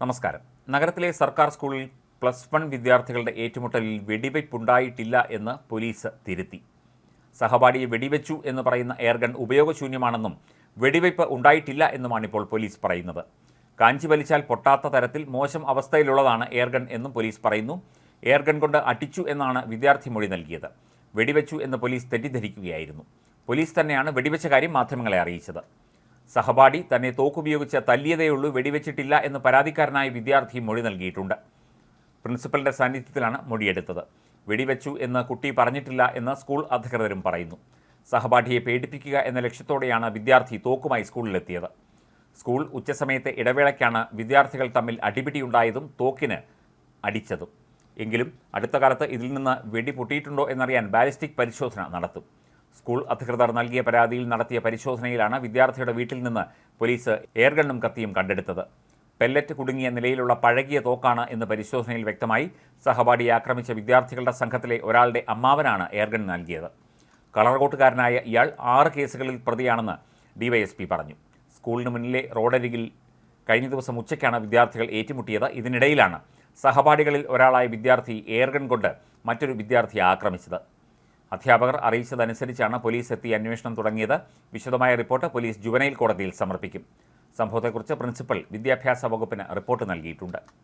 നമസ്കാരം. നഗരത്തിലെ സർക്കാർ സ്കൂളിൽ പ്ലസ് വൺ വിദ്യാർത്ഥികളുടെ ഏറ്റുമുട്ടലിൽ വെടിവയ്പുണ്ടായിട്ടില്ല എന്ന് പോലീസ് തിരുത്തി. സഹപാഠിയെ വെടിവെച്ചു എന്ന് പറയുന്ന എയർഗൺ ഉപയോഗശൂന്യമാണെന്നും വെടിവയ്പ് ഉണ്ടായിട്ടില്ല എന്നുമാണിപ്പോൾ പോലീസ് പറയുന്നത്. കാഞ്ചി വലിച്ചാൽ പൊട്ടാത്ത തരത്തിൽ മോശം അവസ്ഥയിലുള്ളതാണ് എയർഗൺ എന്നും പോലീസ് പറയുന്നു. എയർഗൺ കൊണ്ട് അടിച്ചു എന്നാണ് വിദ്യാർത്ഥി മൊഴി നൽകിയത്. വെടിവെച്ചു എന്ന് പോലീസ് തെറ്റിദ്ധരിക്കുകയായിരുന്നു. പോലീസ് തന്നെയാണ് വെടിവെച്ച കാര്യം മാധ്യമങ്ങളെ അറിയിച്ചത്. സഹപാഠി തന്നെ തോക്കുപയോഗിച്ച് തല്ലിയതേയുള്ളൂ വെടിവെച്ചിട്ടില്ല എന്ന് പരാതിക്കാരനായ വിദ്യാർത്ഥി മൊഴി നൽകിയിട്ടുണ്ട്. പ്രിൻസിപ്പലിന്റെ സാന്നിധ്യത്തിലാണ് മൊഴിയെടുത്തത്. വെടിവെച്ചു എന്ന് കുട്ടി പറഞ്ഞിട്ടില്ല എന്ന് സ്കൂൾ അധികൃതരും പറയുന്നു. സഹപാഠിയെ പേടിപ്പിക്കുക എന്ന ലക്ഷ്യത്തോടെയാണ് വിദ്യാർത്ഥി തോക്കുമായി സ്കൂളിലെത്തിയത്. സ്കൂൾ ഉച്ചസമയത്തെ ഇടവേളയ്ക്കാണ് വിദ്യാർത്ഥികൾ തമ്മിൽ അടിപിടിയുണ്ടായതും തോക്കിന് അടിച്ചതും. എങ്കിലും അടുത്ത കാലത്ത് ഇതിൽ നിന്ന് വെടി പൊട്ടിയിട്ടുണ്ടോ എന്നറിയാൻ ബാലിസ്റ്റിക് പരിശോധന നടത്തും. സ്കൂൾ അധികൃതർ നൽകിയ പരാതിയിൽ നടത്തിയ പരിശോധനയിലാണ് വിദ്യാർത്ഥിയുടെ വീട്ടിൽ നിന്ന് പോലീസ് എയർഗണ്ണും കത്തിയും കണ്ടെടുത്തത്. പെല്ലറ്റ് കുടുങ്ങിയ നിലയിലുള്ള പഴകിയ തോക്കാണ് എന്ന് പരിശോധനയിൽ വ്യക്തമായി സഹപാഠിയെ ആക്രമിച്ച വിദ്യാർത്ഥികളുടെ സംഘത്തിലെ ഒരാളുടെ അമ്മാവനാണ് എയർഗൺ നൽകിയത്. കളർകോട്ടുകാരനായ ഇയാൾ ആറ് കേസുകളിൽ പ്രതിയാണെന്ന് ഡിവൈഎസ്പി പറഞ്ഞു. സ്കൂളിന് മുന്നിലെ റോഡരികിൽ കഴിഞ്ഞ ദിവസം ഉച്ചയ്ക്കാണ് വിദ്യാർത്ഥികൾ ഏറ്റുമുട്ടിയത്. ഇതിനിടയിലാണ് സഹപാഠികളിൽ ഒരാളായ വിദ്യാർത്ഥി എയർഗൺ കൊണ്ട് മറ്റൊരു വിദ്യാർത്ഥിയെ ആക്രമിച്ചത്. അധ്യാപകർ അറിയിച്ചതനുസരിച്ചാണ് പോലീസ് എത്തി അന്വേഷണം തുടങ്ങിയത്. വിശദമായ റിപ്പോർട്ട് പോലീസ് ജുവനൈൽ കോടതിയിൽ സമർപ്പിക്കും. സംഭവത്തെക്കുറിച്ച് പ്രിൻസിപ്പൽ വിദ്യാഭ്യാസ വകുപ്പിന് റിപ്പോർട്ട് നൽകിയിട്ടുണ്ട്.